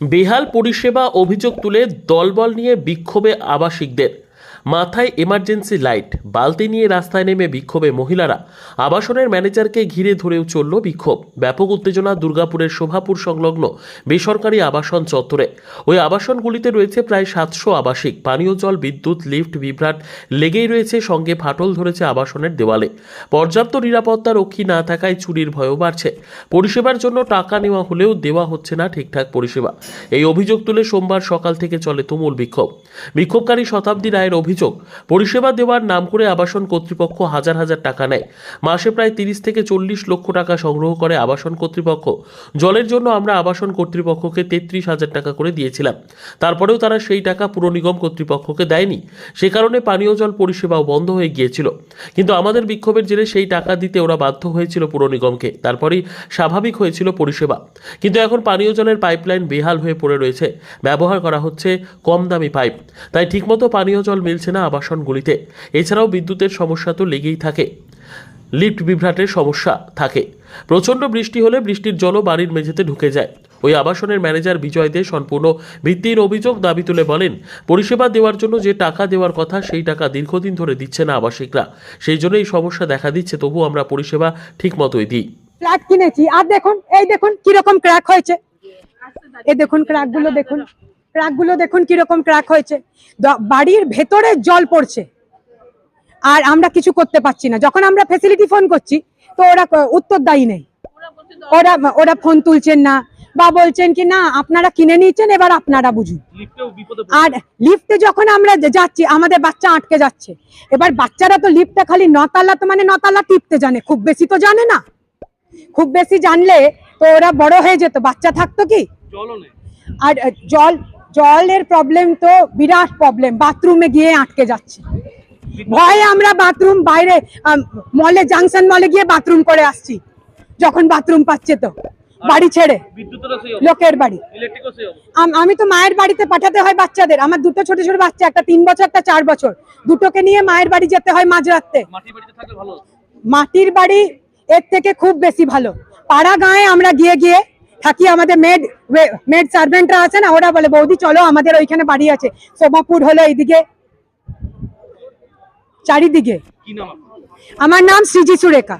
বেহাল পরিষেবা অভিযোগ তুলে দলবল নিয়ে বিক্ষোভে আবাসিকদের। মাথায় এমার্জেন্সি লাইট বালতি নিয়ে রাস্তায় নেমে বিক্ষোভে মহিলারা। আবাসনের ম্যানেজারকে ঘিরে ধরেও চলল বিক্ষোভ। ব্যাপক উত্তেজনা দুর্গাপুরের শোভাপুর সংলগ্ন বেসরকারি আবাসন চত্বরে। ওই আবাসনগুলিতে রয়েছে প্রায় সাতশো আবাসিক। পানীয় জল, বিদ্যুৎ, লিফট, বিভ্রাট লেগেই রয়েছে, সঙ্গে ফাটল ধরেছে আবাসনের দেওয়ালে। পর্যাপ্ত নিরাপত্তা রক্ষী না থাকায় চুরির ভয়ও বাড়ছে। পরিষেবার জন্য টাকা নেওয়া হলেও দেওয়া হচ্ছে না ঠিকঠাক পরিষেবা। এই অভিযোগ তুলে সোমবার সকাল থেকে চলে তুমুল বিক্ষোভ। বিক্ষোভকারী শতাব্দী রায়ের অভিযোগ পরিষেবা দেওয়ার নাম করে আবাসন কর্তৃপক্ষ হাজার হাজার টাকা নেয়। মাসে প্রায় তিরিশ থেকে চল্লিশ লক্ষ টাকা সংগ্রহ করে আবাসন কর্তৃপক্ষ। জলের জন্য আমরা আবাসন কর্তৃপক্ষকে তেত্রিশ হাজার টাকা করে দিয়েছিলাম। তারপরেও তারা সেই টাকা পুর নিগম কর্তৃপক্ষকে দেয়নি। সে কারণে পানীয় জল পরিষেবাও বন্ধ হয়ে গিয়েছিল। কিন্তু আমাদের বিক্ষোভের জেরে সেই টাকা দিতে ওরা বাধ্য হয়েছিল পুর নিগমকে। তারপরেই স্বাভাবিক হয়েছিল পরিষেবা। কিন্তু এখন পানীয় জলের পাইপলাইন বেহাল হয়ে পড়ে রয়েছে। ব্যবহার করা হচ্ছে কম দামি পাইপ। তাই ঠিকমতো পানীয় জল মিলছে না আবাসনগুলিতে। এছাড়াও বিদ্যুতের সমস্যা তো লেগেই থাকে। লিফট বিভ্রাটের সমস্যা থাকে। প্রচণ্ড বৃষ্টি হলে বৃষ্টির জলও বাড়ির মেঝেতে ঢুকে যায়। ওই আবাসনের ম্যানেজার বিজয় দে সম্পূর্ণ ভিত্তির অভিযোগ দাবি তুলে বলেন, পরিষেবা দেওয়ার জন্য যে টাকা দেওয়ার কথা সেই টাকা দীর্ঘদিন ধরে দিচ্ছে না আবাসিকরা। সেই জন্য এই সমস্যা দেখা দিচ্ছে, তবু আমরা পরিষেবা ঠিক মতোই দিই। ফ্ল্যাট কিনেছি। আর দেখুন, এই দেখুন কীরকম ক্র্যাক হয়েছে। এই দেখুন ক্র্যাকগুলো দেখুন। ক্র্যাকগুলো দেখুন কীরকম ক্র্যাক হয়েছে। বাড়ির ভেতরে জল পড়ছে। আর আমরা কিছু করতে পারছি না। যখন আমরা ফেসিলিটি ফোন করছি তো ওরা উত্তর দায়ী নেই। ওরা ওরা ফোন তুলছেন না বা বলছেন কি না আপনারা কিনে নিয়েছেন এবার আপনারা বুঝুন। আর লিফটে যখন আমরা যাচ্ছি আমাদের বাচ্চা আটকে যাচ্ছে। এবার বাচ্চারা তো লিফটটা খালি নতালা তো মানে নতালা টিপতে জানে। খুব বেশি তো জানে না। খুব বেশি জানলে তো ওরা বড় হয়ে যেত। বাচ্চা থাকতো কি? আর জল জলের প্রবলেম তো বিরাট প্রবলেম বাথরুমে গিয়ে আটকে যাচ্ছে। ভয়ে আমরা বাথরুম বাইরে মলে জাংশন মলে গিয়ে বাথরুম করে আসছি যখন বাথরুম পাচ্ছে তো। বাড়ি ছেড়ে। লোকের বাড়ি। আম- আমি তো মায়ের বাড়িতে পাঠাতে হয় বাচ্চাদের আমার দুটো ছোট ছোট বাচ্চা একটা তিন বছর একটা চার বছর। দুটোকে নিয়ে মায়ের বাড়ি যেতে হয় মাঝরাতে। মাটির বাড়ি এর থেকে খুব বেশি ভালো। পাড়া গাঁয়ে আমরা গিয়ে গিয়ে থাকি আমাদের মেড মেড সার্ভেন্টরা আছে না ওরা বলে বৌদি চলো আমাদের ওইখানে বাড়ি আছে। সোমাপুর হলো এইদিকে চারিদিকে। আমার নাম সৃজি সুরেখা।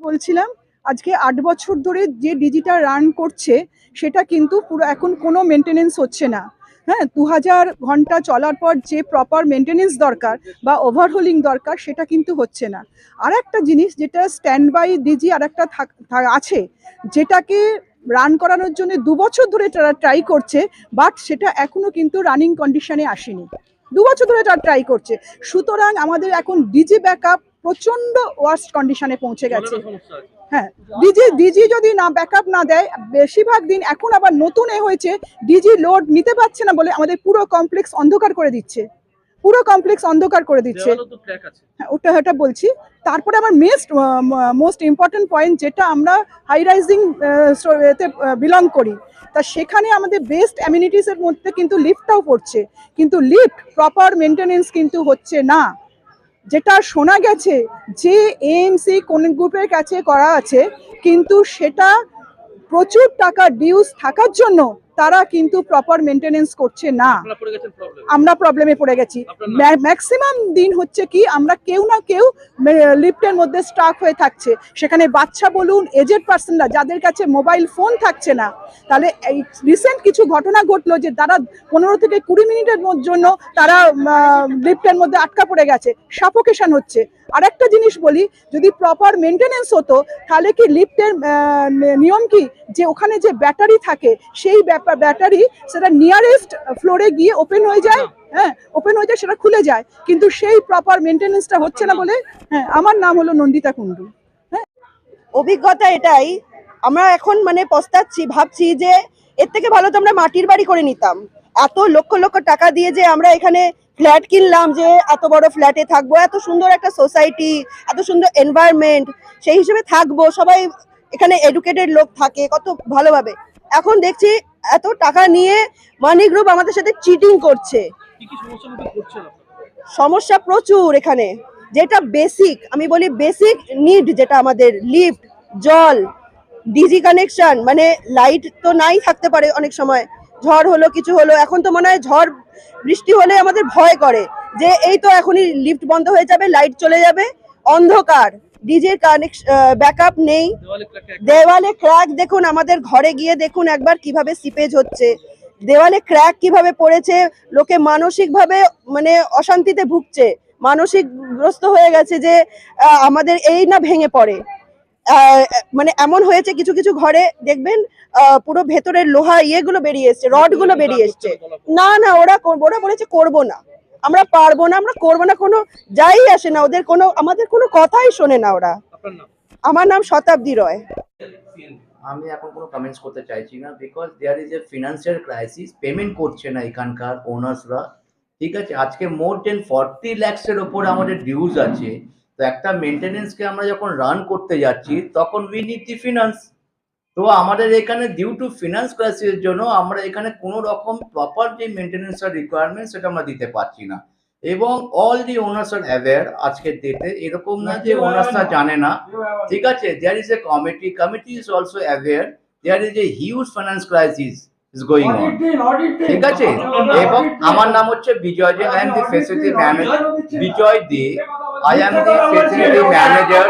বলছিলাম আজকে আট বছর ধরে যে ডিজিটাল রান করছে সেটা কিন্তু পুরো এখন কোনো মেনটেনেন্স হচ্ছে না। হ্যাঁ দু হাজার ঘণ্টা চলার পর যে প্রপার মেনটেনেন্স দরকার বা ওভারহোলিং দরকার সেটা কিন্তু হচ্ছে না। আর একটা জিনিস যেটা স্ট্যান্ড বাই ডিজি আর একটা থাক- থা- আছে যেটাকে রান করানোর জন্য দু বছর ধরে তারা ট্রাই করছে বাট সেটা এখনও কিন্তু রানিং কন্ডিশনে আসেনি। দু বছর ধরে তারা ট্রাই করছে। সুতরাং আমাদের এখন ডিজি ব্যাকআপ প্রচণ্ড ওয়ার্স্ট কন্ডিশনে পৌঁছে গেছে। হ্যাঁ ডিজি ডিজি যদি না ব্যাকআপ না দেয় বেশিরভাগ দিন এখন আবার নতুন এ হয়েছে ডিজি লোড নিতে পারছে না বলে আমাদের পুরো কমপ্লেক্স অন্ধকার করে দিচ্ছে। পুরো কমপ্লেক্স অন্ধকার করে দিচ্ছে। হ্যাঁ ওটা ওটা বলছি। তারপরে আমার মেস্ট মোস্ট ইম্পর্টেন্ট পয়েন্ট যেটা আমরা হাই রাইজিং এতে বিলং করি। তা সেখানে আমাদের বেস্ট অ্যামিনিটিসের মধ্যে কিন্তু লিফটটাও পড়ছে। কিন্তু লিফট প্রপার মেনটেনেন্স কিন্তু হচ্ছে না। যেটা শোনা গেছে যে এএমসি কোন গ্রুপের কাছে করা আছে কিন্তু সেটা প্রচুর টাকা ডিউস থাকার জন্য তারা কিন্তু প্রপার মেনটেনেন্স করছে না। আমরা প্রবলেমে পড়ে গেছি। ম্যাক্সিমাম দিন হচ্ছে কি আমরা কেউ না কেউ লিফটের মধ্যে স্টাক হয়ে থাকছে। সেখানে বাচ্চা বলুন এজেড পার্সনরা যাদের কাছে মোবাইল ফোন থাকছে না তাহলে এই রিসেন্ট কিছু ঘটনা ঘটলো যে তারা পনেরো থেকে কুড়ি মিনিটের জন্য তারা লিফটের মধ্যে আটকা পড়ে গেছে। সাফোকেশন হচ্ছে। আর একটা জিনিস বলি যদি প্রপার মেনটেনেন্স হতো তাহলে কি লিফটের নিয়ম কি? যে ওখানে যে ব্যাটারি থাকে সেই ব্যাপার ব্যাটারি সেটা নিয়ারেস্ট ফ্লোরে গিয়ে ওপেন হয়ে যায় হ্যাঁ ওপেন হয়ে যায় সেটা খুলে যায়। কিন্তু সেই প্রপার মেনটেনেন্সটা হচ্ছে না বলে হ্যাঁ আমার নাম হলো নন্দিতা কুণ্ডু। অভিজ্ঞতা এটাই আমরা এখন মানে পস্তাচ্ছি ভাবছি যে এর থেকে ভালো তো আমরা মাটির বাড়ি করে নিতাম। এত লক্ষ লক্ষ টাকা দিয়ে যে আমরা এখানে ফ্ল্যাট কিনলাম যে এত বড় ফ্ল্যাটে থাকব এত সুন্দর একটা সোসাইটি এত সুন্দর এনভায়রনমেন্ট সেই হিসেবে থাকব সবাই এখানে এডুকেটেড লোক থাকে কত ভালোভাবে। এখন দেখছি এত টাকা নিয়ে মানি গ্রুপ আমাদের সাথে চিটিং করছে। সমস্যা প্রচুর এখানে। যেটা বেসিক আমি বলি বেসিক নিড যেটা আমাদের লিফট জল ডিজি কানেকশন মানে লাইট তো নাই থাকতে পারে অনেক সময়। ঝড় হলো কিছু হলো এখন তো মনে হয় ঝড় বৃষ্টি হলে আমাদের ভয় করে যে এই তো এখনই লিফট বন্ধ হয়ে যাবে লাইট চলে যাবে অন্ধকার ডিজের কানেকশন ব্যাকআপ নেই। দেওয়ালে ক্র্যাক দেখুন আমাদের ঘরে গিয়ে দেখুন একবার কীভাবে সিপেজ হচ্ছে। দেওয়ালে ক্র্যাক কীভাবে পড়েছে লোকে মানসিক ভাবে মানে অশান্তিতে ভুগছে। মানসিক গ্রস্ত হয়ে গেছে যে আমাদের এই না ভেঙে পড়ে। মানে এমন হয়েছে কিছু কিছু ঘরে দেখবেন আহ, পুরো ভেতরের লোহা ইয়েগুলো বেরিয়ে এসছে রডগুলো বেরিয়ে এসছে। না না ওরা ওরা বলেছে করব না। আমরা পারব না আমরা করব না কোনো যাই আসে না ওদের কোনো আমাদের কোনো কথাই শোনে না ওরা। আমার নাম শতাব্দী রয়। আমি এখন কোনো কমেন্টস করতে চাইছি না because there is a financial crisis payment করছে না এখানকার ওনার্সরা ঠিক আছে আজকে মোর দেন ফর্টি ল্যাক্সের ওপরে আমাদের ডিউজ আছে। তো একটা মেনটেনেন্সকে আমরা যখন রান করতে যাচ্ছি তখন উই নিড দি ফিনান্স তো আমাদের এখানে ডিউ টু ফিনান্স ক্রাইসিসের জন্য আমরা এখানে কোনো রকম প্রপার যে মেনটেনেন্স আর রিকোয়ারমেন্ট সেটা আমরা দিতে পারছি না। এবং all the owners R aware আজকের ডেটে এরকম না যে ওনার্সরা জানে না। ঠিক আছে there is a committee committee is also aware there is a huge finance crisis is going on ঠিক আছে এবং আমার নাম হচ্ছে Bijoy Dey I am the facility manager Bijoy Dey I am the facility manager